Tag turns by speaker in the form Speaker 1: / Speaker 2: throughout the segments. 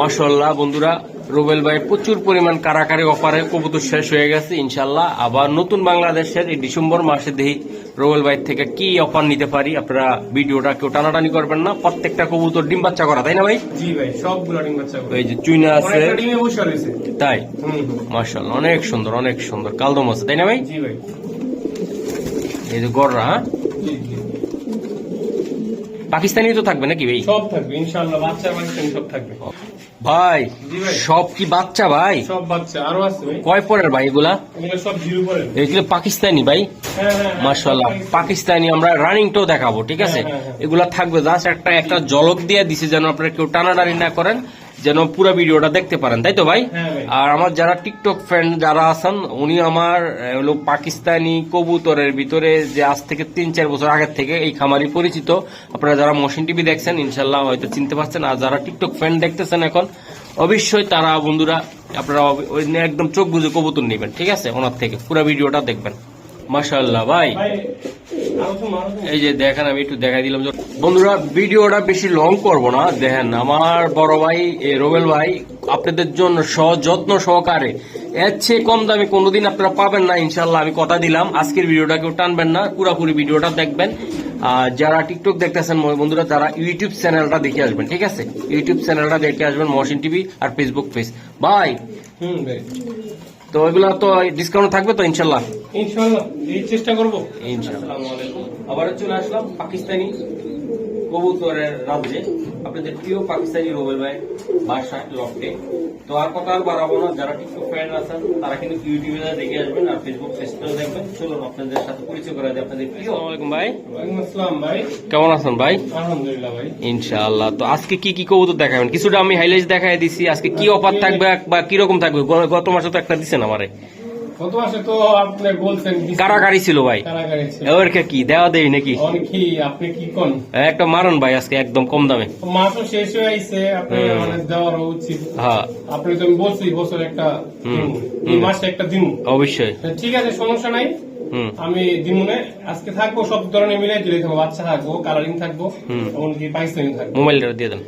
Speaker 1: মাসাল্লাহ বন্ধুরা রুবেল ভাই প্রচুর পরিমাণ কারাকারি অফারে কবুতর শেষ হয়ে গেছে ইনশাল্লাহ আবার নতুন বাংলাদেশের এই ডিসেম্বর মাসে দেখি রুবেল ভাই থেকে কি অফার নিতে পারি আপনারা ভিডিওটা কেউ টানাটানি করবেন না প্রত্যেকটা কবুতর ডিম বাচ্চা করা তাই না ভাই?
Speaker 2: জি ভাই সবগুলো ডিম বাচ্চা করে।
Speaker 1: এই যে চুইনা আছে। তাই। মাসাল্লাহ অনেক সুন্দর অনেক সুন্দর। কালদম আছে তাই না ভাই?
Speaker 2: জি ভাই।
Speaker 1: এই যে গররা হ্যাঁ? পাকিস্তানি তো থাকবে নাকি ভাই?
Speaker 2: সব থাকবে ইনশাআল্লাহ বাচ্চা বাচ্চা সব থাকবে।
Speaker 1: ভাই সব কি বাচ্চা ভাই?
Speaker 2: সব বাচ্চা আরও আছে ভাই।
Speaker 1: কয় পরের ভাই এগুলা?
Speaker 2: এগুলো সব জিরো পরের।
Speaker 1: এগুলো পাকিস্তানি ভাই?
Speaker 2: হ্যাঁ হ্যাঁ
Speaker 1: মাশাল্লাহ পাকিস্তানি। আমরা রানিং রানিংটাও দেখাবো ঠিক আছে?
Speaker 2: হ্যাঁ, হ্যাঁ, হ্যাঁ।
Speaker 1: এগুলা থাকবে জাস্ট একটা একটা জলক দিয়ে দিছে যেন আপনারা কেউ টানাটানি না করেন। যেন পুরো ভিডিওটা দেখতে পারেন তাই তো ভাই?
Speaker 2: হ্যাঁ
Speaker 1: আর আমার যারা টিকটক ফ্রেন্ড যারা আছেন উনি আমার হলো পাকিস্তানি কবুতরের ভিতরে যে আজ থেকে তিন চার বছর আগের থেকে এই খামারি পরিচিত। আপনারা যারা মশিন টিভি দেখছেন ইনশাল্লাহ হয়তো চিনতে পারছেন। আর যারা টিকটক ফ্রেন্ড দেখতেছেন এখন অবশ্যই তারা বন্ধুরা আপনারা একদম চোখ বুঝে কবুতর নেবেন ঠিক আছে? ওনার থেকে পুরো ভিডিওটা দেখবেন। মাশাল্লাহ ভাই। এই যে দেখেন, আমি একটু দেখাই দিলাম। বন্ধুরা, ভিডিওটা বেশি লং করব না। দেখেন, আমার বড় ভাই রোবেল ভাই, আপনাদের জন্য সযত্ন সহকারে। এর চেয়ে কম দামে কোনোদিন আপনারা পাবেন না ইনশাল্লাহ আমি কথা দিলাম। আজকের ভিডিওটা কেউ টানবেন না, পুরোপুরি ভিডিওটা দেখবেন। আর যারা টিকটক দেখতেছেন বন্ধুরা, তারা ইউটিউব চ্যানেলটা দেখে আসবেন, ঠিক আছে? ইউটিউব চ্যানেলটা দেখে আসবেন মহসিন টিভি আর ফেসবুক পেজ ভাই,
Speaker 2: হুম
Speaker 1: তো ওইগুলো তো ডিসকাউন্ট থাকবে তো ইনশাল্লাহ
Speaker 2: ইনশাল্লাহ এই চেষ্টা করব।
Speaker 1: আবার চলে আসলাম পাকিস্তানি কবুতরের রাজ্যে। আপনাদের প্রিয় পাকিস্তানি রোবেল ভাই বাসা লফটে তো আর কথা আর বাড়াবো না যারা টিকটক ফ্যান আছেন তারা কিন্তু ইউটিউবে দেখে আসবেন আর ফেসবুক পেজটাও দেখবেন। চলুন আপনাদের সাথে পরিচয় করা যায় আপনাদের প্রিয়। আসসালামাইকুম ভাই।
Speaker 2: আসসালাম ভাই।
Speaker 1: কেমন আছেন ভাই?
Speaker 2: আলহামদুলিল্লাহ ভাই।
Speaker 1: ইনশাআল্লাহ। তো আজকে কি কি কবুতর দেখাবেন? কিছুটা আমি হাইলাইট দেখাই দিছি। আজকে কি অফার থাকবে বা কীরকম থাকবে? গত মাসে তো একটা দিচ্ছেন আমারে।
Speaker 2: গত মাসে তো আপনি বলছেন কি-
Speaker 1: কারাকারি ছিল ভাই।
Speaker 2: কারাগারে
Speaker 1: এবার কি দেওয়া দেই নাকি?
Speaker 2: কি আপনি কি কোন
Speaker 1: একটা মারুন ভাই আজকে একদম কম দামে।
Speaker 2: মাসও শেষ হয়ে আইছে আপনি মানে দেওয়ার উচিত।
Speaker 1: হ্যাঁ।
Speaker 2: আপনি তো আমি বলছি বছর একটা এই মাসে একটা দিন
Speaker 1: অবশ্যই।
Speaker 2: ঠিক আছে সমস্যা নাই। আমি দিমুনে আজকে থাকব সব ধরনের মিলাই দিলে থাকব। বাচ্চা থাকব কালারিং থাকব। এমনকি পাকিস্তানি থাকব।
Speaker 1: মোবাইলটা দিয়ে দেন।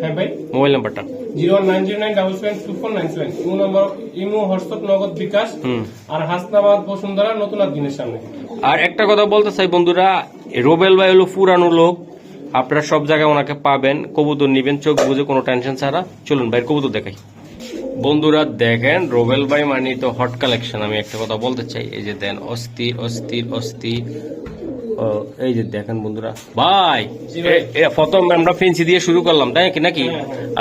Speaker 2: হ্যাঁ ভাই।
Speaker 1: মোবাইল নাম্বারটা।
Speaker 2: Zero one nine zero nine double seven two four nine seven imo number imo WhatsApp Nagad bKash. আর হাসনাবাদ বসুন্ধরা নতুন আর দিনের সামনে।
Speaker 1: আর একটা কথা বলতে চাই বন্ধুরা রোবেল ভাই হলো পুরানো লোক। আপনারা সব জায়গায় ওনাকে পাবেন। কবুতর নিবেন চোখ বুঝে কোনো টেনশন ছাড়া। চলুন ভাই কবুতর দেখাই। বন্ধুরা দেখেন রোবেল ভাই মানে তো হট কালেকশন আমি একটা কথা বলতে চাই। এই যে দেন অস্থির অস্থির অস্থির ও, এই যে দেখেন বন্ধুরা। ভাই প্রথম আমরা ফেন্সি দিয়ে শুরু করলাম তাই কি নাকি।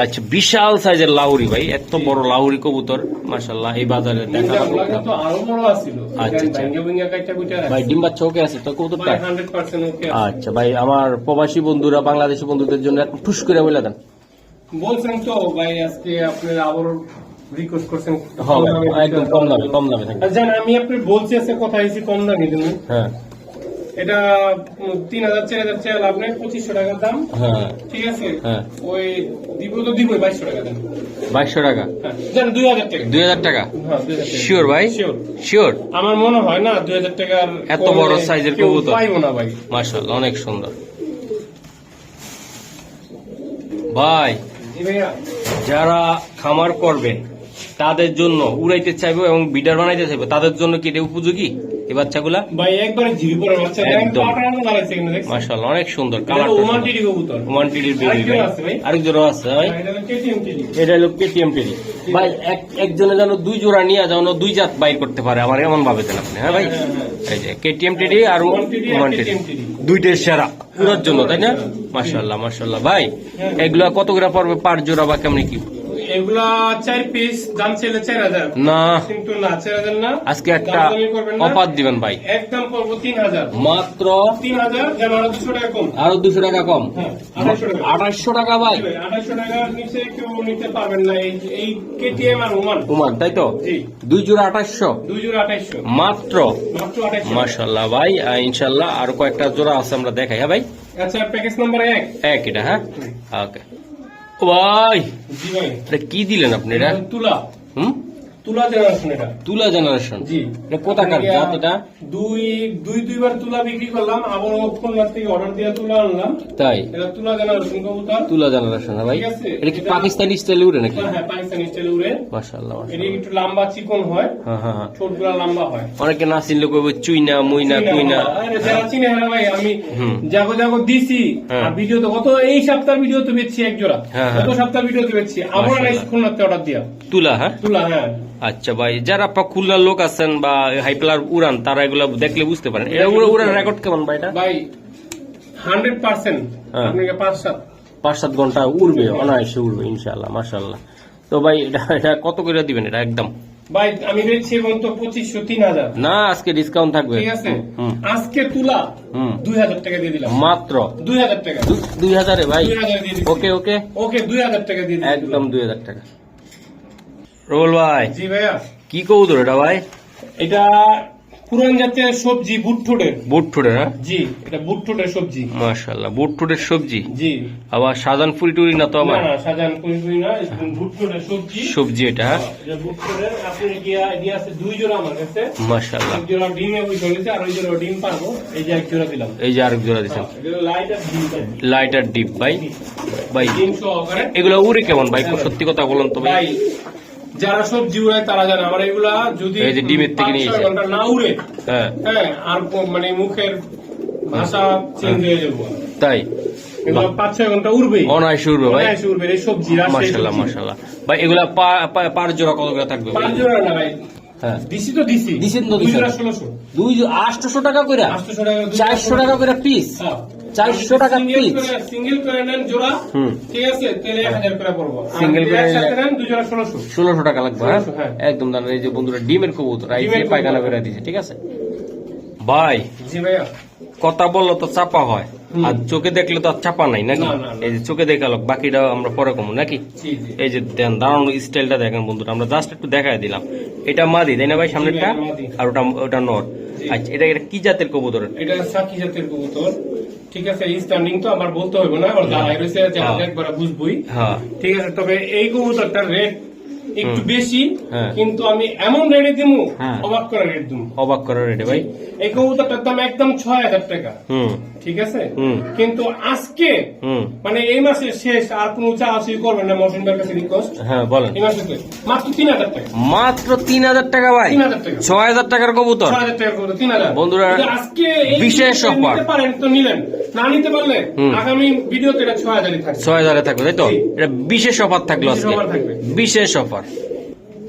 Speaker 1: আচ্ছা বিশাল সাইজের লাউরি ভাই এত বড় লাউরি কবুতর মাশাল্লাহ এই বাজারে দেখা আচ্ছা, আচ্ছা। ভাই ডিম বাচ্চা ওকে আছে তো কবুতরটা? আচ্ছা ভাই আমার প্রবাসী বন্ধুরা বাংলাদেশি বন্ধুদের জন্য একটু ঠুস করে বলে দেন।
Speaker 2: বলছেন তো ভাই আজকে আপনি আবার রিকোয়েস্ট করছেন।
Speaker 1: একদম কম দামে কম দামে। থাকবে
Speaker 2: জান আমি আপনি বলছি আজকে কথা হয়েছি কম দামে
Speaker 1: হ্যাঁ।
Speaker 2: এটা তিন হাজার চার হাজার চাল পঁচিশশো টাকার দাম।
Speaker 1: হ্যাঁ।
Speaker 2: ঠিক আছে?
Speaker 1: হ্যাঁ।
Speaker 2: ওই দিব তো দিব বাইশশো টাকা দাম।
Speaker 1: বাইশশো টাকা?
Speaker 2: হ্যাঁ। দুই হাজার টাকা।
Speaker 1: দুই হাজার টাকা?
Speaker 2: টাকা।
Speaker 1: শিওর ভাই?
Speaker 2: শিওর আমার মনে হয় না দুই হাজার টাকার
Speaker 1: এত বড় সাইজের কবুতর।
Speaker 2: পাইবো না ভাই।
Speaker 1: মার্শাল্লাহ অনেক সুন্দর। ভাই
Speaker 2: ভাইয়া।
Speaker 1: যারা খামার করবে তাদের জন্য উড়াইতে চাইব এবং বিডার বানাইতে চাইব তাদের জন্য কি এটা উপযোগী? এই বাচ্চাগুলা?
Speaker 2: ভাই একবারে জিরো পরে বাচ্চা।
Speaker 1: একদম।
Speaker 2: পাটা মতো লাগাইছে কিন্তু দেখছেন?
Speaker 1: মার্শাল্লাহ অনেক সুন্দর কালার
Speaker 2: ওমান টিডি কবুতর।
Speaker 1: ওয়ান টিডির বেবি
Speaker 2: ভাই?
Speaker 1: আরেক জোড়া আছে ভাই।
Speaker 2: এটা হলো KTM টিডি।
Speaker 1: এটা হলো কেটিএম টেডি। ভাই এক একজনে যেন দুই জোড়া নিয়ে যেন দুই জাত বাই করতে পারে। আমার এমন ভাবে দেন আপনি হ্যাঁ ভাই?
Speaker 2: হ্যাঁ, হ্যাঁ।
Speaker 1: এই যে কেটিএম টেডি আর
Speaker 2: ওমান টিডি
Speaker 1: দুইটার সেরা পুরোর জন্য তাই না? মাশাল্লাহ মাশাল্লাহ ভাই এগুলা কত করে পড়বে পার জোড়া বা কেমনি কি?
Speaker 2: এগুলা চার পিস দাম ছিল চার হাজার।
Speaker 1: না।
Speaker 2: কিন্তু না চার হাজার না।
Speaker 1: আজকে একটা
Speaker 2: দামাদামি করবেন না।
Speaker 1: অফার দিবেন ভাই।
Speaker 2: একদম পড়ব তিন হাজার।
Speaker 1: মাত্র
Speaker 2: তিন হাজার আরও দুশো টাকা কম।
Speaker 1: আরও দুশো টাকা কম।
Speaker 2: আড়াইশো টাকা।
Speaker 1: আঠাশশো টাকা ভাই।
Speaker 2: আড়াইশো টাকার নিচে কেউ নিতে পারবেন না। এই এই কেটিএম আর ওমান
Speaker 1: তোমার তাই তো? দুই জোড়া আঠাশশো
Speaker 2: দুই জোড়া আঠাইশো
Speaker 1: মাত্র?
Speaker 2: মাত্র আঠাইশো
Speaker 1: মাশাল্লাহ ভাই ইনশাল্লাহ আরও কয়েকটা জোড়া আছে আমরা দেখাই হ্যাঁ ভাই?
Speaker 2: আচ্ছা প্যাকেজ নাম্বার এক।
Speaker 1: এক এটা হ্যাঁ? ওকে। ও ভাই। কি দিলেন আপনি এটা
Speaker 2: তুলা।
Speaker 1: হুম?
Speaker 2: তুলা জেনারেশন এটা।
Speaker 1: তুলা জেনারেশন
Speaker 2: জি।
Speaker 1: এটা কোথাকার জাত এটা?
Speaker 2: দুই দুই দুইবার তুলা বিক্রি করলাম। আবার খুলনার থেকে অর্ডার দিয়ে তুলা আনলাম।
Speaker 1: তাই?
Speaker 2: এটা তুলা জেনারেশন কবুতর।
Speaker 1: তুলা জেনারেশন ভাই। এটা কি পাকিস্তানি স্টাইলে উড়ে নাকি?
Speaker 2: হ্যাঁ পাকিস্তানি স্টাইল উড়ে।
Speaker 1: মাশাআল্লাহ
Speaker 2: এটি একটু লম্বা চিকন হয়।
Speaker 1: হ্যাঁ হ্যাঁ হ্যাঁ।
Speaker 2: ঠোঁটগুলা লম্বা হয়।
Speaker 1: অনেকে না চিনলে কইব চুইনা মুইনা কুইনা।
Speaker 2: আরে যারা চিনে হ্যাঁ ভাই আমি। জাগো জাগো দিছি।
Speaker 1: হ্যাঁ।
Speaker 2: আর ভিডিও তো কত এই সপ্তাহের ভিডিও তো বেচছি এক জোড়া।
Speaker 1: হ্যাঁ, হ্যাঁ।
Speaker 2: গত সপ্তাহ ভিডিও তো বেচছি। আবার। নাই খুলনাতে অর্ডার দিয়া।
Speaker 1: তুলা হ্যাঁ?
Speaker 2: তুলা হ্যাঁ।
Speaker 1: আচ্ছা ভাই যারা খুলনার লোক আছেন বা হাইপ্লার উড়ান তারা এগুলো দেখলে বুঝতে পারেন। এটা উড়ে উড়ার রেকর্ড কেমন ভাই এটা?
Speaker 2: ভাই হান্ড্রেড পার্সেন্ট
Speaker 1: হ্যাঁ।
Speaker 2: আপনাকে পাঁচ সাত।
Speaker 1: পাঁচ সাত ঘণ্টা উড়বে অনায়াসে উড়বে ইনশাল্লাহ মাশাল্লাহ তো ভাই এটা এটা কত করে দিবেন এটা একদম?
Speaker 2: ভাই আমি বেচছি এবং তো পঁচিশশো তিন হাজার।
Speaker 1: না আজকে ডিসকাউন্ট থাকবে।
Speaker 2: ঠিক আছে? আজকে তুলা দুই হাজার টাকা দিয়ে দিলাম।
Speaker 1: মাত্র?
Speaker 2: দুই হাজার টাকা।
Speaker 1: দু- দুই হাজারে ভাই? ওকে ওকে?
Speaker 2: ওকে দুই হাজার টাকা দিয়ে
Speaker 1: একদম দুই হাজার টাকা। রোল ভাই।
Speaker 2: জি ভাইয়া।
Speaker 1: কি কৌতর এটা ভাই?
Speaker 2: এটা পুরান জাতের সবজি বুটঠোটের
Speaker 1: বুট ঠুটে হ্যাঁ?
Speaker 2: জি এটা বুটঠোটের সবজি।
Speaker 1: ঠুটের সবজি?
Speaker 2: জি।
Speaker 1: আবার সাজান ফুরি টুরি না তো আমার?
Speaker 2: না সাজান পুরি না বুটঠোটের সবজি।
Speaker 1: সবজি এটা হ্যাঁ?
Speaker 2: এটা বুটঠোটের আপনি গিয়া আছে? দুই জোড়া আমার কাছে।
Speaker 1: মাশাল্লাহ
Speaker 2: এক জোড়া ডিমে চলেছে আর ওই জোড়া ডিম পারব। এই যে এক জোড়া দিলাম।
Speaker 1: এই যে আরেক জোড়া
Speaker 2: এটা লাইট আর ডিম
Speaker 1: ডিপ ভাই। ভাই
Speaker 2: ডিম সহকারে।
Speaker 1: এগুলো উড়ে কেমন ভাই? সত্যি কথা বলুন তো ভাই
Speaker 2: যারা সবজি উড়ায় তারা জানে। আমার এগুলা যদি
Speaker 1: ডিমের থেকে
Speaker 2: নিয়ে ঘণ্টা না উড়ে
Speaker 1: হ্যাঁ।
Speaker 2: হ্যাঁ আর মানে মুখের ভাষা চেঞ্জ হয়ে যাব
Speaker 1: তাই?
Speaker 2: পাঁচ ছয় ঘণ্টা উড়বে।
Speaker 1: অনায়াসে উঠবে ভাই।
Speaker 2: অনায়াসে উড়বে। এই সবজি
Speaker 1: মাসাল্লাহ
Speaker 2: মাসাল্লাহ
Speaker 1: বা ভাই এগুলা পা- পা- পার জোড়া কত করে থাকবে পার
Speaker 2: পাঁচ জোড়া না ভাই।
Speaker 1: হ্যাঁ
Speaker 2: দিছি তো দিছি
Speaker 1: দিছেন তো
Speaker 2: দুই
Speaker 1: দিছেন।
Speaker 2: জোড়া
Speaker 1: দুই আটশো টাকা করে চারশো টাকা করে পিস
Speaker 2: হ্যাঁ।
Speaker 1: চারশো টাকা পিস
Speaker 2: সিঙ্গেল করে নেন জোড়া।
Speaker 1: হুম।
Speaker 2: ঠিক আছে তাহলে এক হাজার করে পড়ব।
Speaker 1: সিঙ্গেল করে
Speaker 2: নেন দুই জোড়া ষোলোশো।
Speaker 1: ষোলোশো টাকা লাগবে হ্যাঁ?
Speaker 2: 1600, হ্যাঁ।
Speaker 1: একদম দাঁড়ান এই যে বন্ধুরা ডিমের কবুতর পায়খানা। করে দিয়েছে ঠিক আছে? ভাই
Speaker 2: জি ভাইয়া।
Speaker 1: কথা বলল তো চাপা হয়। আর চোখে দেখলে তো আর চাপা নাই নাকি। এই যে চোখে দেখাল বাকিটা আমরা পরে কমু নাকি? এই যে দেন দাঁড়ানো স্টাইলটা দেখেন বন্ধুরা আমরা জাস্ট একটু দেখাই দিলাম। এটা মাদি তাই না ভাই সামনেরটা? আর ওটা ওটা নর। আচ্ছা এটা এটা কি জাতের কবুতর?
Speaker 2: এটা সাকি জাতের কবুতর। ঠিক আছে স্ট্যান্ডিং তো আমার বলতে হবে না ওর দাঁড়াই রয়েছে যা
Speaker 1: হ্যাঁ।
Speaker 2: একবার বুঝবই।
Speaker 1: হ্যাঁ।
Speaker 2: ঠিক আছে তবে এই কবুতরটার রেট একটু বেশি
Speaker 1: হ্যাঁ।
Speaker 2: কিন্তু আমি এমন রেটে দিমু
Speaker 1: হ্যাঁ।
Speaker 2: অবাক করে রেট দিমু।
Speaker 1: অবাক করার রেটে ভাই।
Speaker 2: এই কবুতরটার দাম একদম ছয় হাজার টাকা। ঠিক আছে? কিন্তু আজকে মানে এই মাসের শেষ আর কোনো চা আসি করবেন না মৌসুমীর কাছে রিকোয়েস্ট
Speaker 1: হ্যাঁ বলেন।
Speaker 2: এই মাসে মাত্র তিন হাজার টাকা।
Speaker 1: মাত্র তিন হাজার টাকা ভাই।
Speaker 2: তিন হাজার টাকা।
Speaker 1: ছয় হাজার টাকার কবুতর।
Speaker 2: ছয় হাজার টাকা করে তিন হাজার।
Speaker 1: বন্ধুরা,
Speaker 2: আজকে
Speaker 1: বিশেষ।
Speaker 2: নিতে পারেন তো নিলেন। না নিতে পারলে আগামী ভিডিওতে এটা ছয় হাজারই থাকবে।
Speaker 1: ছয় হাজারে থাকবে তাই তো? এটা বিশেষ অফার থাকল আজকে। বিশেষ অফার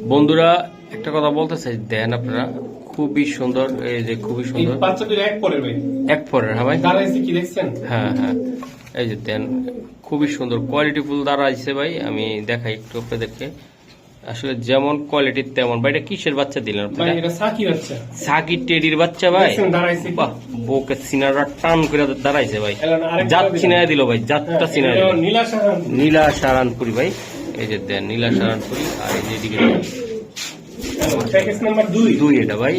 Speaker 1: বন্ধুরা একটা কথা বলতে চাই দেন আপনারা খুবই সুন্দর এই যে খুবই সুন্দর।
Speaker 2: এক পরে ভাই।
Speaker 1: এক পরের হ্যাঁ ভাই?
Speaker 2: দাঁড়াইছে কি দেখছেন?
Speaker 1: হ্যাঁ হ্যাঁ। এই যে দেন খুবই সুন্দর কোয়ালিটি ফুল দ্বারা আছে ভাই আমি দেখাই একটু আপনাদেরকে। আসলে যেমন কোয়ালিটির তেমন। ভাই এটা কিসের বাচ্চা দিলেন
Speaker 2: ভাই এটা সাকি
Speaker 1: টেডির বাচ্চা ভাই? বউকে সিনারা টান করে দাঁড়াইছে ভাই। জাত
Speaker 2: দিলাম।
Speaker 1: দিল ভাই জাতটা
Speaker 2: হ্যাঁ,
Speaker 1: দিল।
Speaker 2: নীলা সাহান।
Speaker 1: নীলা সারানপুরি ভাই। এই যে দেন নীলা সারানপুরি আর এই যে এদিকে
Speaker 2: দুই।
Speaker 1: এটা ভাই।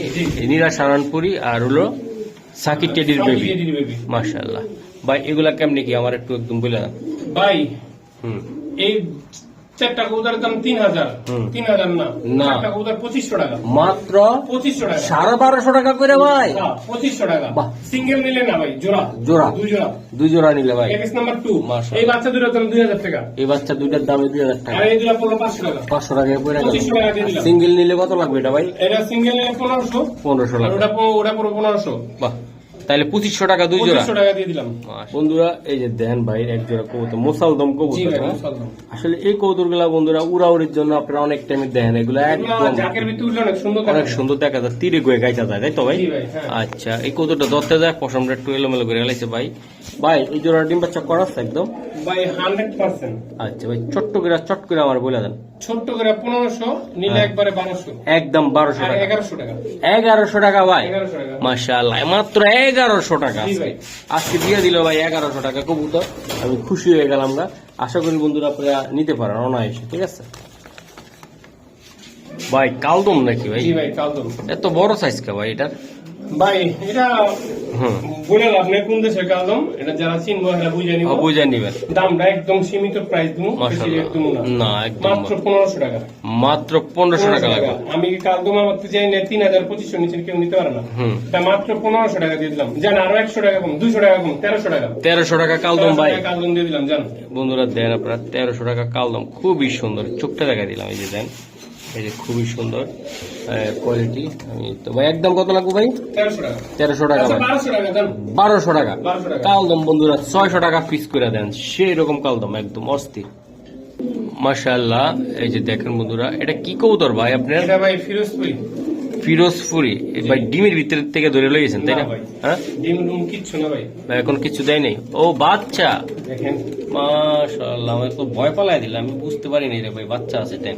Speaker 1: নীলা সারানপুরি আর হলো সাকিব টেডির বেবি। মাশাআল্লাহ। ভাই এগুলা কেমনি কি? আমার একটু একদম বলে
Speaker 2: ভাই
Speaker 1: হুম।
Speaker 2: এই চারটা কবুতরের দাম তিন হাজার তিন হাজার না।
Speaker 1: না।
Speaker 2: চারটা কবুতর পঁচিশশো টাকা।
Speaker 1: মাত্র
Speaker 2: পঁচিশশো টাকা।
Speaker 1: সাড়ে বারোশো টাকা করে ভাই।
Speaker 2: পঁচিশশো টাকা। সিঙ্গেল নিলে না ভাই জোড়া।
Speaker 1: জোড়া।
Speaker 2: দুই জোড়া।
Speaker 1: দুই জোড়া নিলে ভাই।
Speaker 2: প্যাকেজ নাম্বার টু এই বাচ্চা দুটোর দাম দুই হাজার টাকা।
Speaker 1: এই বাচ্চা দুইটার দামে দুই হাজার টাকা।
Speaker 2: আর এই দুটা পড়ল পাঁচশো টাকা।
Speaker 1: পাঁচশো। সিঙ্গেল নিলে কত লাগবে এটা ভাই?
Speaker 2: এটা সিঙ্গেল নিলে পনেরোশো।
Speaker 1: পনেরোশো লাগবে।
Speaker 2: ওটা ওটা পড়ো পনেরোশো।
Speaker 1: বাহ। তাহলে পঁচিশশো টাকা দুই জোড়া।
Speaker 2: টাকা দিয়ে দিলাম।
Speaker 1: বন্ধুরা এই যে দেন ভাই এক জোড়া কবুতর মোসালদম
Speaker 2: জি
Speaker 1: কবুতর হ্যাঁ? আসলে এই কবুতরগুলা বন্ধুরা উড়াউড়ির জন্য আপনারা অনেক টাইমে দেখেন এগুলো
Speaker 2: অনেক সুন্দর দেখা
Speaker 1: যায়। তীরে গয়ে গাইতে যায় তাই তো ভাই?
Speaker 2: হ্যাঁ।
Speaker 1: আচ্ছা এই কবুতরটা ধরতে যায় পশমটা একটু এলোমেলো করে গেলাইছে ভাই। ভাই এই জোড়া ডিম বাচ্চা করাচ্ছে একদম?
Speaker 2: ভাই হান্ড্রেড পার্সেন্ট
Speaker 1: আচ্ছা ভাই ছোট্ট করে চট করে আমার বলে দেন।
Speaker 2: ছোট্ট করে পনেরোশো নিলে
Speaker 1: হ্যাঁ।
Speaker 2: একবারে বারোশো।
Speaker 1: একদম বারোশো টাকা।
Speaker 2: এগারোশো টাকা।
Speaker 1: এগারোশো টাকা ভাই। মাশাআল্লাহ মাত্র এগারোশো টাকা আজকে। দিয়ে দিল ভাই এগারোশো টাকা কবুতর। আমি খুশি হয়ে গেলাম না আশা করি বন্ধুরা আপনারা নিতে পারেন অনায়াসে ঠিক আছে? ভাই কালদম নাকি ভাই?
Speaker 2: ভাই কালদম।
Speaker 1: এত বড় সাইজ কে ভাই এটার?
Speaker 2: ভাই এটা বলে লাভ নেই কোন দেশের কালদম এটা যারা চিনবো এরা বুঝে নিব।
Speaker 1: বুঝে নিবেন।
Speaker 2: দামটা একদম সীমিত প্রাইস দিব একদম না। মাত্র পনেরোশো টাকা।
Speaker 1: মাত্র পনেরোশো টাকা লাগবে।
Speaker 2: আমি কালদম আমার তো চাই না তিন হাজার পঁচিশশো নিচে কেউ নিতে পারে না? তা মাত্র পনেরোশো টাকা দিয়ে দিলাম। জান আরও একশো টাকা কম দুইশো টাকা কম তেরোশো টাকা।
Speaker 1: তেরোশো টাকা কালদম ভাই।
Speaker 2: কালদম দিয়ে দিলাম জান।
Speaker 1: বন্ধুরা দেন আপনারা তেরোশো টাকা কালদম। খুবই সুন্দর। চোখটা দেখা দিলাম এই যে দেন। এই যে খুবই সুন্দর কোয়ালিটি আমি তো ভাই একদম কত লাগবে ভাই?
Speaker 2: তেরোশো টাকা। আচ্ছা বারোশো টাকা
Speaker 1: বারোশো টাকা। কালদম বন্ধুরা ছয়শো টাকা পিস করে দেন। সেই রকম কালদম একদম অস্থির। মাশাআল্লাহ এই যে দেখেন বন্ধুরা এটা কি কবুতর ভাই আপনার?
Speaker 2: ভাই ফিরোজপুরি
Speaker 1: ফিরোজপুরি ভাই ডিমের ভিতর থেকে ধরে লইয়েছেন তাই না। হ্যাঁ?
Speaker 2: ডিম ডুম কিচ্ছু না ভাই।
Speaker 1: ভাই, এখন কিছু দেয় নাই। ও বাচ্চা!
Speaker 2: দেখেন।
Speaker 1: মাশাআল্লাহ আমি তো ভয় পালাই দিলাম আমি বুঝতে পারিনি রে ভাই বাচ্চা আছে তাই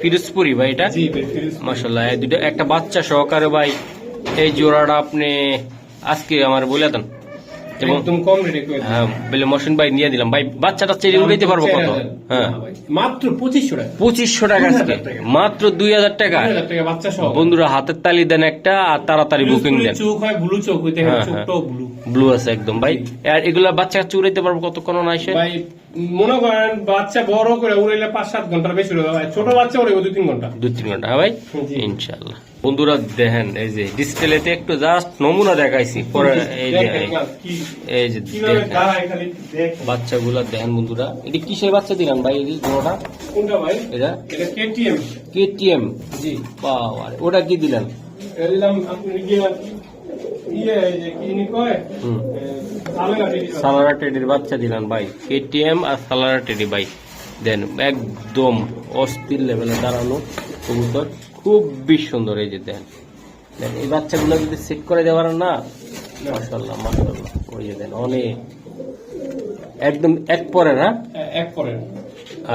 Speaker 1: ফিরোজপুরি ভাই এটা?
Speaker 2: জি ভাই ফিরোজপুরি।
Speaker 1: মাশাআল্লাহ এই দুটো একটা বাচ্চা সহকারে ভাই এই জোড়াটা আপনি আজকে আমার বলে দেন।
Speaker 2: একদম কম রেটে
Speaker 1: হ্যাঁ বলে মশিন ভাই নিয়ে দিলাম ভাই বাচ্চাটা চেরি উড়াইতে পারব কত? হ্যাঁ।
Speaker 2: ভাই, মাত্র পঁচিশশো টাকা।
Speaker 1: পঁচিশশো টাকা আজকে।
Speaker 2: 2000 টাকা।
Speaker 1: মাত্র দুই হাজার টাকা।
Speaker 2: বাচ্চা সহ।
Speaker 1: বন্ধুরা হাতের তালি দেন একটা আর তাড়াতাড়ি বুকিং দেন।
Speaker 2: চোখ হয় ব্লু চোখ হইতে ব্লু
Speaker 1: ব্লু আছে একদম। ভাই আর এগুলা বাচ্চা কাচ্চা উড়াইতে পারব কতক্ষণ না এসে?
Speaker 2: ভাই মনে করেন বাচ্চা বড় করে উড়াইলে পাঁচ সাত ঘণ্টার বেশি উড়ে ভাই ছোট বাচ্চা উড়ে দুই তিন ঘণ্টা।
Speaker 1: দুই তিন ঘণ্টা। হ্যাঁ ভাই। ইনশাল্লাহ বন্ধুরা দেখেন এই যে ডিসপ্লেতে একটু জাস্ট নমুনা দেখাইছি। পরে এই যে এই যে। বাচ্চাগুলা দেখেন বন্ধুরা। এটা কিসের বাচ্চা দিলাম ভাই এই জোড়াটা?
Speaker 2: কোনটা ভাই?
Speaker 1: এটা?
Speaker 2: এটা কেটিএম
Speaker 1: কেটিএম
Speaker 2: জি
Speaker 1: বাবা ওটা কি দিলেন?
Speaker 2: এটা দিলাম আপনি ইয়ে।
Speaker 1: সালারা টেডির বাচ্চা দিলেন ভাই। কেটিএম আর সালারা টেডি ভাই। দেন একদম অস্থির লেভেলে দাঁড়ানো কবুতর। খুবই সুন্দর এই যে দেন। দেন এই বাচ্চাগুলো যদি সেট করে দেওয়ার না মাশাল্লাহ মাশাল্লাহ ওই যে দেন অনেক। একদম এক পরে না
Speaker 2: এক করেন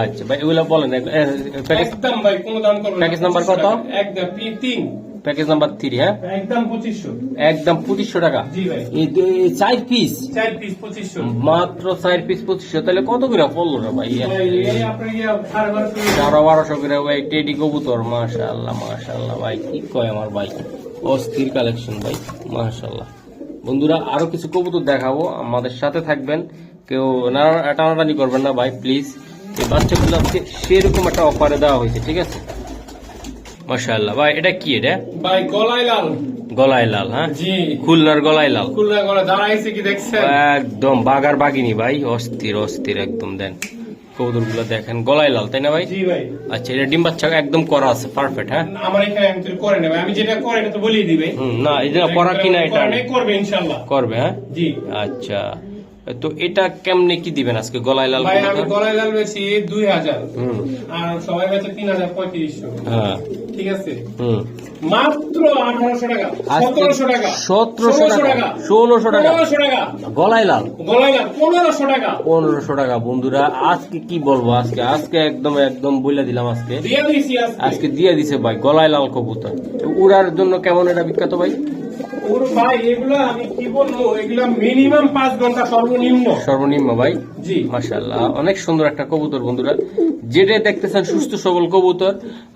Speaker 1: আচ্ছা ভাই এগুলো বলেন। প্যাকেজ
Speaker 2: একদম ভাই কোনো দাম করবেন
Speaker 1: প্যাকেজ নাম্বার কত?
Speaker 2: একদম তিন।
Speaker 1: প্যাকেজ নাম্বার থ্রি হ্যাঁ
Speaker 2: একদম পঁচিশশো।
Speaker 1: একদম পঁচিশশো টাকা। চার পিস
Speaker 2: চার পিস পঁচিশশো।
Speaker 1: মাত্র চার পিস পঁচিশশো। তাহলে কত করে পড়ল না ভাই?
Speaker 2: সাড়ে বারোশো
Speaker 1: বারো বারোশো করে ভাই। টেডি কবুতর মাশাল্লাহ মাশাল্লাহ ভাই। কি কয় আমার ভাই? অস্থির কালেকশন ভাই মাশাল্লাহ বন্ধুরা আরও কিছু কবুতর দেখাবো। আমাদের সাথে থাকবেন। কেউ টানাটানি করবেন না ভাই প্লিজ এই বাচ্চাগুলো আজকে সেরকম একটা অফারে দেওয়া হয়েছে ঠিক আছে? মাশাল্লাহ ভাই এটা কি এটা?
Speaker 2: ভাই গলায় লাল।
Speaker 1: গলায় লাল হ্যাঁ?
Speaker 2: জি।
Speaker 1: খুলনার গলায় লাল।
Speaker 2: খুলনা গলা দাঁড়াইছে কি দেখছেন?
Speaker 1: একদম বাগার বাগিনি ভাই অস্থির অস্থির একদম দেন। কবুতর দেখেন গলায় লাল তাই না ভাই?
Speaker 2: জি ভাই।
Speaker 1: আচ্ছা এটা ডিম বাচ্চা একদম করা আছে পারফেক্ট হ্যাঁ?
Speaker 2: আমার এখানে আমি তো করে নেবে আমি যেটা করে এটা তো বলেই দিবে
Speaker 1: না এটা করা কিনা এটা
Speaker 2: করবে ইনশাল্লাহ
Speaker 1: করবে হ্যাঁ?
Speaker 2: জি।
Speaker 1: আচ্ছা। তো এটা কেমনে কি দিবেন আজকে? গলায় লাল
Speaker 2: ভাই আমি গলায় লাল বেশি দুই হাজার।
Speaker 1: হুম।
Speaker 2: আর সবাই বেচে তিন হাজার পঁয়ত্রিশশো।
Speaker 1: হ্যাঁ।
Speaker 2: ঠিক আছে?
Speaker 1: হুম।
Speaker 2: মাত্র টাকা টাকা
Speaker 1: 1700 টাকা, 1600 টাকা।
Speaker 2: পনেরোশো টাকা।
Speaker 1: গলায় লাল।
Speaker 2: গলায় লাল পনেরোশো টাকা।
Speaker 1: টাকা বন্ধুরা। আজকে কি বলব আজকে? আজকে একদম একদম বলে দিলাম আজকে।
Speaker 2: দিয়ে আজকে।
Speaker 1: আজকে দিয়ে দিছে ভাই গলায় লাল কবুতর। তো উড়ার জন্য কেমন এটা বিখ্যাত ভাই?
Speaker 2: ওর ভাই এগুলো আমি কি বলব? এগুলো মিনিমাম পাঁচ ঘণ্টা সর্বনিম্ন।
Speaker 1: সর্বনিম্ন ভাই?
Speaker 2: জি।
Speaker 1: মাশাল্লাহ অনেক সুন্দর একটা কবুতর বন্ধুরা। দেখতেছেন সুস্থ সবল কবুতর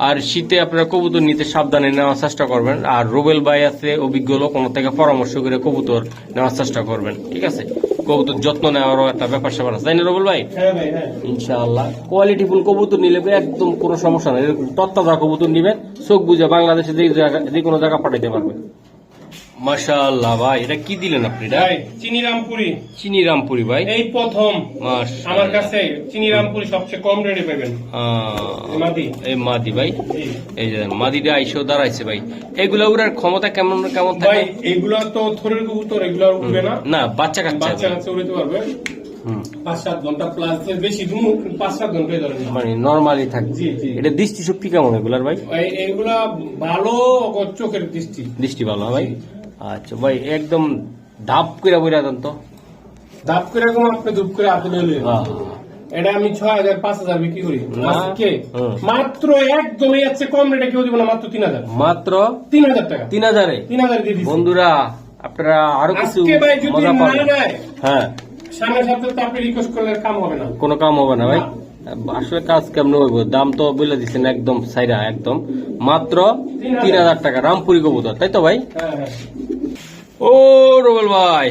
Speaker 1: আর শীতে আপনারা কবুতর নিতে সাবধানে নেওয়ার চেষ্টা করবেন। আর রোবেল ভাই আছে অভিজ্ঞ লোক ওনার থেকে পরামর্শ করে কবুতর নেওয়ার চেষ্টা করবেন। ঠিক আছে? কবুতর যত্ন নেওয়ারও একটা ব্যাপার স্যাপার আছে। তাই না রোবেল ভাই?
Speaker 2: হ্যাঁ হ্যাঁ।
Speaker 1: ইনশাআল্লাহ। কোয়ালিটি ফুল কবুতর নিলে একদম কোনো সমস্যা নেই। তত্তাজা কবুতর নিবেন চোখ বুঝে বাংলাদেশে যে কোনো জায়গা পাঠাইতে পারবে মাশাআল্লাহ ভাই এটা কি দিলেন আপনি এটা?
Speaker 2: ভাই চিনিরামপুরি।
Speaker 1: চিনি রামপুরি ভাই।
Speaker 2: এই প্রথম। আমার কাছে চিনিরামপুরি সবচেয়ে কম রেটে পাবেন। মাদি।
Speaker 1: এই মাদি ভাই। এই যে মাদিটা আইসেও দাঁড়াইছে ভাই। এগুলো উড়ার ক্ষমতা কেমন কেমন
Speaker 2: ভাই
Speaker 1: থাকে
Speaker 2: এগুলো তো থরের কবুতর এগুলো উঠবে না।
Speaker 1: না বাচ্চা কাচ্চা।
Speaker 2: বাচ্চা কাচ্চা উড়তে পারবে।
Speaker 1: মানে নর্মালি এটা দৃষ্টিশক্তি কেমন এগুলার ভাই?
Speaker 2: এগুলা ভালো চোখের দৃষ্টি।
Speaker 1: দৃষ্টি ভালো ভাই। আচ্ছা ভাই একদম ধাপ করে বইরা দেন তো।
Speaker 2: দাপ করে এরকম আপনি ধূপ করে হাতে নিয়ে এটা আমি ছয় হাজার পাঁচ হাজার বিক্রি করি। আজকে মাত্র একদম এই আছে কম রেটে কেউ দিব না মাত্র তিন হাজার।
Speaker 1: মাত্র
Speaker 2: তিন হাজার টাকা।
Speaker 1: তিন হাজারে?
Speaker 2: তিন হাজার দিয়ে দিচ্ছি
Speaker 1: বন্ধুরা আপনারা আরও কিছু মজা
Speaker 2: না
Speaker 1: পাবেন। হ্যাঁ।
Speaker 2: সামনের সপ্তাহে তো আপনি রিকোয়েস্ট করলে কাম হবে না।
Speaker 1: কোনো কাম হবে না ভাই। আসলে কাজ কেমন হইব? দাম তো বলে দিচ্ছেন একদম সাইরা একদম। মাত্র তিন হাজার টাকা রামপুরি কবুতর তাই তো ভাই?
Speaker 2: হ্যাঁ হ্যাঁ।
Speaker 1: ও রোবেল ভাই।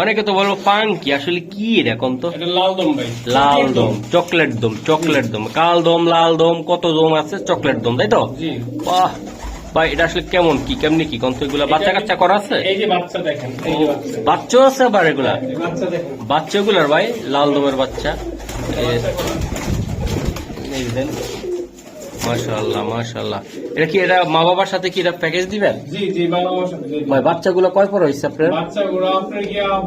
Speaker 1: অনেকে তো বলব পাঙ্কি আসলে কি এরকম তো?
Speaker 2: লাল দম ভাই।
Speaker 1: লাল দম চকলেট দম চকলেট দম। কাল দম লাল দম কত দম আছে? চকলেট দম তাই তো? বাহ। ভাই এটা আসলে কেমন কি কেমনি কি? কন্ত এগুলা বাচ্চা কাচ্চা করা আছে?
Speaker 2: এই যে বাচ্চা দেখেন এই বাচ্চা
Speaker 1: আছে আবার এগুলা?
Speaker 2: বাচ্চা দেখেন।
Speaker 1: বাচ্চাগুলার ভাই লাল দমের বাচ্চা। এই দেন। মাশাআল্লাহ মাশাআল্লাহ। এটা কি এটা মা বাবার সাথে কি এটা প্যাকেজ দিবেন?
Speaker 2: জি জি বাবা আমার সাথে
Speaker 1: ভাই বাচ্চাগুলো কয় পর হয়েছে আপনার?
Speaker 2: বাচ্চাগুলো আপনার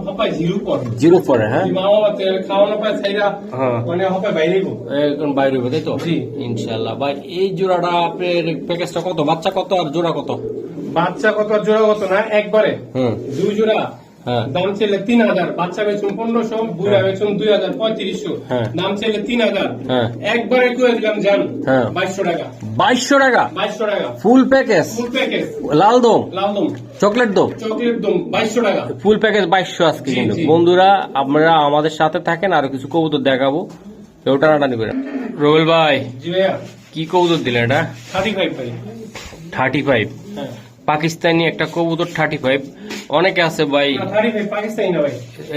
Speaker 2: হপায় জিরো পর।
Speaker 1: জিরো পরে হ্যাঁ?
Speaker 2: মা বাবা তেল খাওয়ানো পায় সেইটা
Speaker 1: হ্যাঁ।
Speaker 2: মানে বাইরেই গো।
Speaker 1: এখন বাইরে হবে তাই তো?
Speaker 2: জি।
Speaker 1: ইনশাআল্লাহ। ভাই এই জোড়াটা আপনার প্যাকেজটা কত? বাচ্চা কত আর জোড়া কত?
Speaker 2: বাচ্চা কত আর জোড়া কত না একবারে।
Speaker 1: হুম।
Speaker 2: দুই জোড়া। দাম ছেলে তিন হাজার বাচ্চা বেচুন পনেরোশো বুড়া বেচুন দুই হাজার পঁয়ত্রিশশো।
Speaker 1: হ্যাঁ।
Speaker 2: দাম ছেলে তিন হাজার।
Speaker 1: হ্যাঁ।
Speaker 2: একবারে করে দিলাম জান
Speaker 1: হ্যাঁ।
Speaker 2: বাইশশো টাকা।
Speaker 1: বাইশশো টাকা?
Speaker 2: বাইশশো টাকা।
Speaker 1: Full package?
Speaker 2: Full package.
Speaker 1: লাল দম?
Speaker 2: লাল দম।
Speaker 1: চকলেট দম?
Speaker 2: চকলেট দম বাইশশো টাকা।
Speaker 1: ফুল প্যাকেজ বাইশশো আজকে কিন্তু। বন্ধুরা আপনারা আমাদের সাথে থাকেন আর কিছু কবুতর দেখাবো। কেউ টানাটানি করে। রোবেল ভাই
Speaker 2: জি ভাইয়া।
Speaker 1: কি কবুতর দিলেন এটা?
Speaker 2: থার্টি ফাইভ ভাই।
Speaker 1: Thirty five?
Speaker 2: হ্যাঁ।
Speaker 1: পাকিস্তানি একটা কবুতর থার্টি ফাইভ। অনেকে আছে ভাই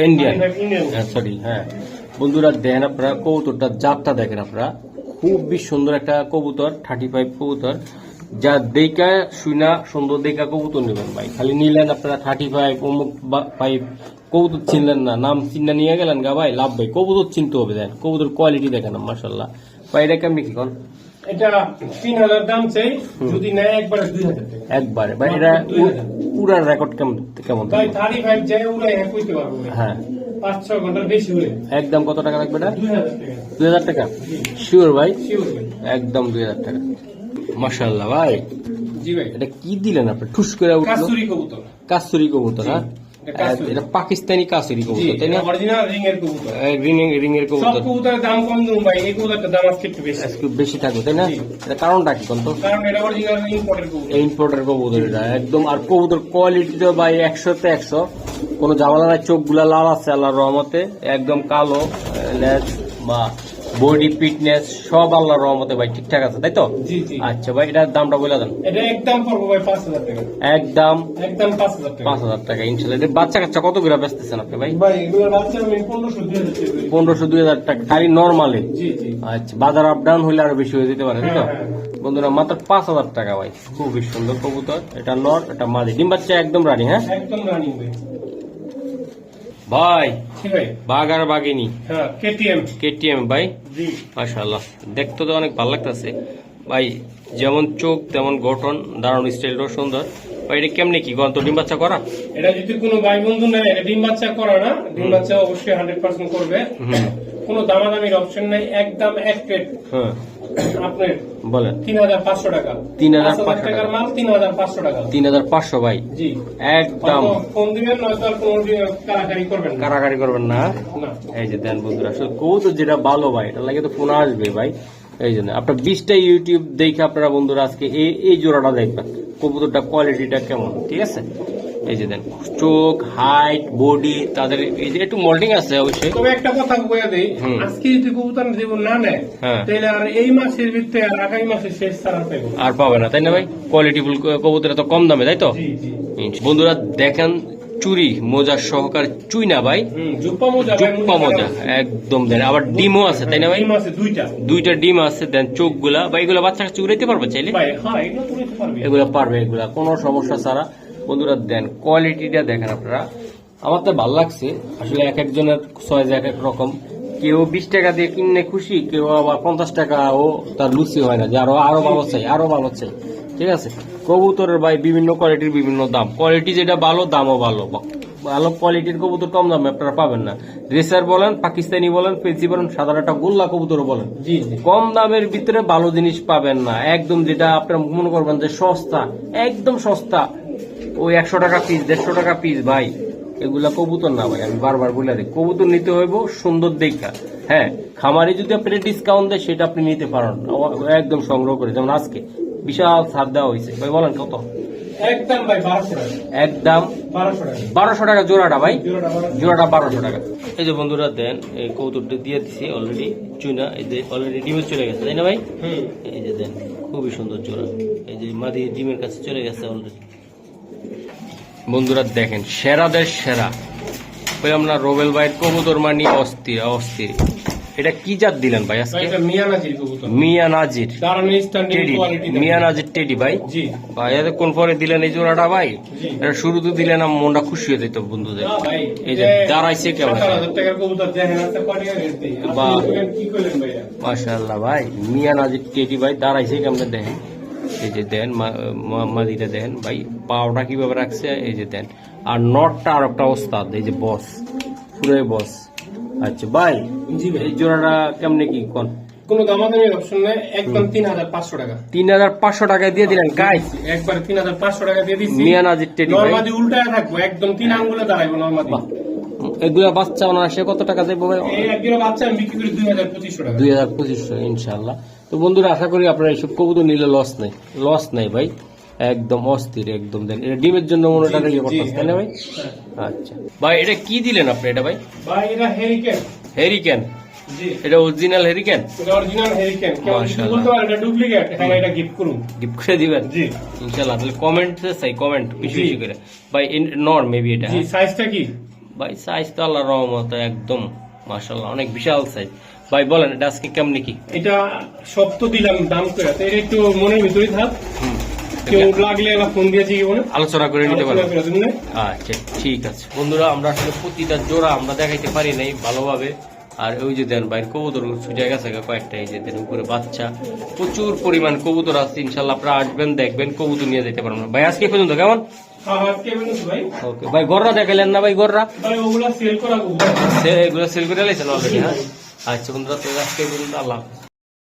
Speaker 1: ইন্ডিয়ান।
Speaker 2: 35
Speaker 1: সরি হ্যাঁ বন্ধুরা দেখেন আপনারা কবুতরটা জাতটা দেখেন আপনারা। খুবই সুন্দর একটা কবুতর থার্টি ফাইভ কবুতর। যা দেখা শুনা সুন্দর দেখা কবুতর নেবেন ভাই। খালি নিলেন আপনারা থার্টি ফাইভ অমুক ফাইভ কবুতর চিনলেন না নাম চিন্তা নিয়ে গেলেন গা ভাই লাভ ভাই। কবুতর চিনতে হবে দেন কবুতর কোয়ালিটি দেখেন মার্শাল্লাহ ভাই এটা কেমনি কি কোন?
Speaker 2: এটা তিন হাজার দাম চাই যদি নেয় একবারে দুই হাজার টাকা।
Speaker 1: একবারে ভাই এটা পুরা রেকর্ড কেমন কেমন
Speaker 2: থার্টি ফাইভ উড়াই হ্যাঁ কইতে পারব।
Speaker 1: হ্যাঁ।
Speaker 2: পাঁচ ছ ঘণ্টার বেশি উড়ে
Speaker 1: একদম কত টাকা লাগবে এটা?
Speaker 2: দুই হাজার টাকা।
Speaker 1: শিওর ভাই? একদম দুই হাজার টাকা। মার্শাল্লাহ ভাই।
Speaker 2: জি ভাই।
Speaker 1: এটা কি দিলেন আপনি? ঠুস করে
Speaker 2: কাস্তুরি কবুতর।
Speaker 1: কাস্তুরি কবুতর হ্যাঁ?
Speaker 2: এটা
Speaker 1: পাকিস্তানি
Speaker 2: জি
Speaker 1: কবুতর তাই না?
Speaker 2: অরিজিনাল রিং এর কবুতর।
Speaker 1: রিং রিং এর
Speaker 2: সব কবুতরের দাম কম ভাই এই কবুতরটার দাম আজকে একটু বেশি।
Speaker 1: একটু বেশি থাকবে তাই না? এটা কারণটা কি কোন তো
Speaker 2: কারণ এটা অরিজিনাল ইম্পোর্টের কবুতর।
Speaker 1: কবুতর এটা একদম। আর কবুতর কোয়ালিটি তো ভাই একশোতে একশো। কোনো ঝামেলা নাই চোখগুলা লাল আছে আল্লাহর রহমতে একদম কালো লেজ বা বডি ফিটনেস সব আল্লাহর রহমতে ভাই ঠিকঠাক আছে তাই তো? আচ্ছা ভাই এটার দামটা বলে দেন।
Speaker 2: একদম পড়ব ভাই পাঁচ হাজার টাকা।
Speaker 1: একদম
Speaker 2: একদম পাঁচ হাজার টাকা।
Speaker 1: পাঁচ হাজার টাকা ইনশাল্লাহ। বাচ্চা কাচ্চা কত করে বেচতেছেন আপনি ভাই?
Speaker 2: পনেরোশো দুই হাজার টাকা
Speaker 1: খালি নর্মালি আচ্ছা বাজার আপ ডাউন হইলে আরও বেশি হয়ে যেতে পারে তাই তো?
Speaker 2: হ্যাঁ, হ্যাঁ,
Speaker 1: বন্ধুরা মাত্র পাঁচ হাজার টাকা ভাই। খুবই সুন্দর কবুতর এটা নর এটা মাদি। ডিম বাচ্চা একদম রানি হ্যাঁ?
Speaker 2: একদম রানিং ভাই।
Speaker 1: ভাই বাঘ আর বাঘিনী
Speaker 2: হ্যাঁ কেটিএম।
Speaker 1: কেটিএম ভাই? মাশাল্লাহ দেখতে তো অনেক ভালো লাগতেছে। ভাই যেমন চোখ তেমন গঠন দারুণ স্টাইলটাও সুন্দর। ভাই এটা কেমনে কি গন্ত ডিম বাচ্চা করা?
Speaker 2: এটা যদি কোনো ভাই বন্ধু নেয় ডিম বাচ্চা করা না। ডিম বাচ্চা অবশ্যই হান্ড্রেড পার্সেন্ট করবে। কোনো দামাদামির অপশন নাই একদম এক প্লেট
Speaker 1: হ্যাঁ।
Speaker 2: আপনার
Speaker 1: বলেন।
Speaker 2: তিন হাজার পাঁচশো টাকা।
Speaker 1: 3,500
Speaker 2: পাঁচ হাজার টাকার মাল তিন হাজার পাঁচশো টাকা।
Speaker 1: তিন হাজার পাঁচশো ভাই।
Speaker 2: জি।
Speaker 1: একদম।
Speaker 2: হয়তো ফোন দিবেন নয়তো আর কোনো কারাকারি করবেন না।
Speaker 1: কারাকারি করবেন না?
Speaker 2: না।
Speaker 1: এই যে দেন বন্ধুরা আসলে যেটা ভালো ভাই এটা লাগে তো ফোন আসবে ভাই। এই জন্য আপনার বিশটা ইউটিউব দেখে আপনারা বন্ধুরা আজকে এই এই জোড়াটা দেখবেন। কবুতরটা কোয়ালিটিটা কেমন ঠিক আছে? এই যে দেন চোখ হাইট বডি তাদের এই যে একটু মোল্ডিং আছে অবশ্যই।
Speaker 2: তবে একটা কথা বলে দেই আজকে যদি কবুতর জীবন না নেয়
Speaker 1: হ্যাঁ।
Speaker 2: তাহলে আর এই মাসের ভিতরে আর আগামী মাসে শেষ ছাড়া পাইব
Speaker 1: আর পাবে না তাই না ভাই? কোয়ালিটিফুল কবুতর তো কম দামে তাই তো? বন্ধুরা দেখেন চুরি মোজার সহকার চুই না ভাই।
Speaker 2: জুপ্পা মোজা
Speaker 1: একদম দেন। আবার ডিমও আছে তাই না ভাই?
Speaker 2: দুইটা।
Speaker 1: দুইটা ডিম আছে দেন চোখগুলা। বা এগুলা বাচ্চা কাছে উড়াইতে পারবে চাইলে?
Speaker 2: হ্যাঁ এগুলা পারবে
Speaker 1: এগুলা কোনো সমস্যা ছাড়া। বন্ধুরা দেন কোয়ালিটিটা দেখেন আপনারা। আমার তো ভালো লাগছে আসলে এক একজনের চয়েস এক এক রকম। কেউ বিশ টাকা দিয়ে কিনে খুশি কেউ আবার পঞ্চাশ টাকা ও তার লুচি হয় না যে আরও আরও ভালো চাই আরও ভালো চাই। ঠিক আছে? কবুতরের ভাই বিভিন্ন কোয়ালিটির বিভিন্ন দাম। কোয়ালিটি যেটা ভালো দামও ভালো। ভালো কোয়ালিটির কবুতর কম দামে আপনারা পাবেন না। রেসার বলেন পাকিস্তানি বলেন পেন্সি বলেন সাধারণ একটা গোল্লা কবুতর বলেন। কম দামের ভিতরে ভালো জিনিস পাবেন না। একদম যেটা আপনারা মনে করবেন যে সস্তা একদম সস্তা। ওই একশো টাকা পিস দেড়শো টাকা পিস ভাই এগুলা কবুতর না ভাই আমি বারবার বলে দিই কবুতর নিতে হইব সুন্দর দেখা। হ্যাঁ খামারে যদি আপনি ডিসকাউন্ট দেয় সেটা আপনি নিতে পারেন একদম সংগ্রহ করে যেমন আজকে বিশাল ছাড় দেওয়া হয়েছে। ভাই বলেন কত?
Speaker 2: একদম টাকা। বারোশো টাকা।
Speaker 1: জোড়াটা ভাই?
Speaker 2: জোড়াটা বারোশো
Speaker 1: টাকা। এই যে বন্ধুরা দেন এই কৌতুকটা দিয়ে দিছি অলরেডি চুনা এই যে অলরেডি ডিমে চলে গেছে তাই না ভাই? এই যে দেন খুবই সুন্দর জোড়া। এই যে মাদি ডিমের কাছে চলে গেছে অলরেডি বন্ধুরা দেখেন সেরাদের সেরা। বললাম না রোবেল ভাইয়ের কবুতর মানি অস্থির অস্থির। এটা কি জাত দিলেন ভাই আজকে? মিয়া নাজির টেডি মিয়া নাজির টেডি ভাই। ভাই এতক্ষণ পরে দিলেন এই জোড়াটা ভাই। এটা শুরুতে দিলেন আমার মনটা খুশি হয়ে যেত বন্ধুদের। এই যে দাঁড়াইছে কেমন?
Speaker 2: 7000 টাকার কবুতর দেখেন একটা পাটিয়া রেট দেই
Speaker 1: বাহ।
Speaker 2: আপনি বলেন কি করলেন ভাইয়া?
Speaker 1: মাশাআল্লাহ ভাই মিয়া নাজির টেডি ভাই দাঁড়াইছে কেমন দেখেন? এই যে দেন মাদিটা দেন ভাই পাওটা কীভাবে রাখছে? এই যে দেন। আর নটটা আর একটা ওস্তাদ এই যে বস পুরো বস। আচ্ছা ভাই
Speaker 2: জি ভাই
Speaker 1: এই জোড়াটা কেমনে কি কোন?
Speaker 2: কোনো দামাদামির অপশন নাই একদম 3500 টাকা।
Speaker 1: তিন হাজার পাঁচশো দিয়ে দিলেন গাইস
Speaker 2: একবার 3500 টাকা দিয়ে দিচ্ছি
Speaker 1: মিয়া নাজির টেডি ভাই।
Speaker 2: উল্টায় থাকব একদম তিন আঙ্গুলে দাঁড়াইবো নরমাদি।
Speaker 1: এগুলা বাচ্চা অনায়াসে কত টাকা দেবো ভাই?
Speaker 2: এই বাচ্চা আমি বিক্রি করি 2500 টাকা।
Speaker 1: দুই হাজার পঁচিশশো ইনশাল্লাহ তো বন্ধুরা আশা করি আপনারা এইসব কবুতর নিলে লস নেই। লস নেই ভাই। একদম অস্থির একদম দেন এটা ডিমের জন্য মনে ইয়ে করতেছে তাই না ভাই?
Speaker 2: হ্যাঁ।
Speaker 1: আচ্ছা। ভাই এটা কি দিলেন আপনি এটা ভাই?
Speaker 2: ভাই এটা হেরিকেন
Speaker 1: হেরিকেন এটা অরিজিনাল হেরিকেন
Speaker 2: এটা অরিজিনাল হেরিকেন কেউ বলতে পারে এটা ডুপ্লিকেট হ্যাঁ এটা গিফট করুন।
Speaker 1: গিফট করে দিবেন?
Speaker 2: জি।
Speaker 1: ইনশাল্লাহ তাহলে কমেন্ট চাই কমেন্ট বেশি বেশি করে। ভাই নর মেবি এটা
Speaker 2: জি
Speaker 1: হ্যাঁ?
Speaker 2: সাইজটা কি?
Speaker 1: ভাই সাইজ তো আল্লাহ রহমত একদম মাশাল্লাহ অনেক বিশাল সাইজ ভাই বলেন এটা আজকে কেমনি কি?
Speaker 2: এটা সব তো দিলাম দাম করে তো এটা একটু মনের ভিতরেই থাক। কেউ লাগলে ফোন দিয়েছি কি
Speaker 1: আলোচনা করে নিতে
Speaker 2: আলোচনা
Speaker 1: পারবেন।
Speaker 2: করে দিন। না?
Speaker 1: আচ্ছা ঠিক আছে। বন্ধুরা আমরা আসলে প্রতিটা জোড়া আমরা দেখাইতে পারি নাই ভালোভাবে। আর ওই যে দেন বাইর কবুতর ছুটে গেছে কয়েকটা এই যে দেন উপরে বাচ্চা। প্রচুর পরিমাণ কবুতর আছে ইনশাল্লাহ আপনারা আসবেন দেখবেন কবুতর নিয়ে যেতে পারবেন। ভাই আজকে পর্যন্ত কেমন?
Speaker 2: হ্যাঁ হ্যাঁ ভাই।
Speaker 1: ওকে ভাই গররা দেখাইলেন না ভাই গররা?
Speaker 2: সেল করা
Speaker 1: এগুলো সেল করে লাইছেন অলরেডি হ্যাঁ? আচ্ছা বন্ধুরা তো আজকে এই পর্যন্ত আল্লাহ হাফেজ।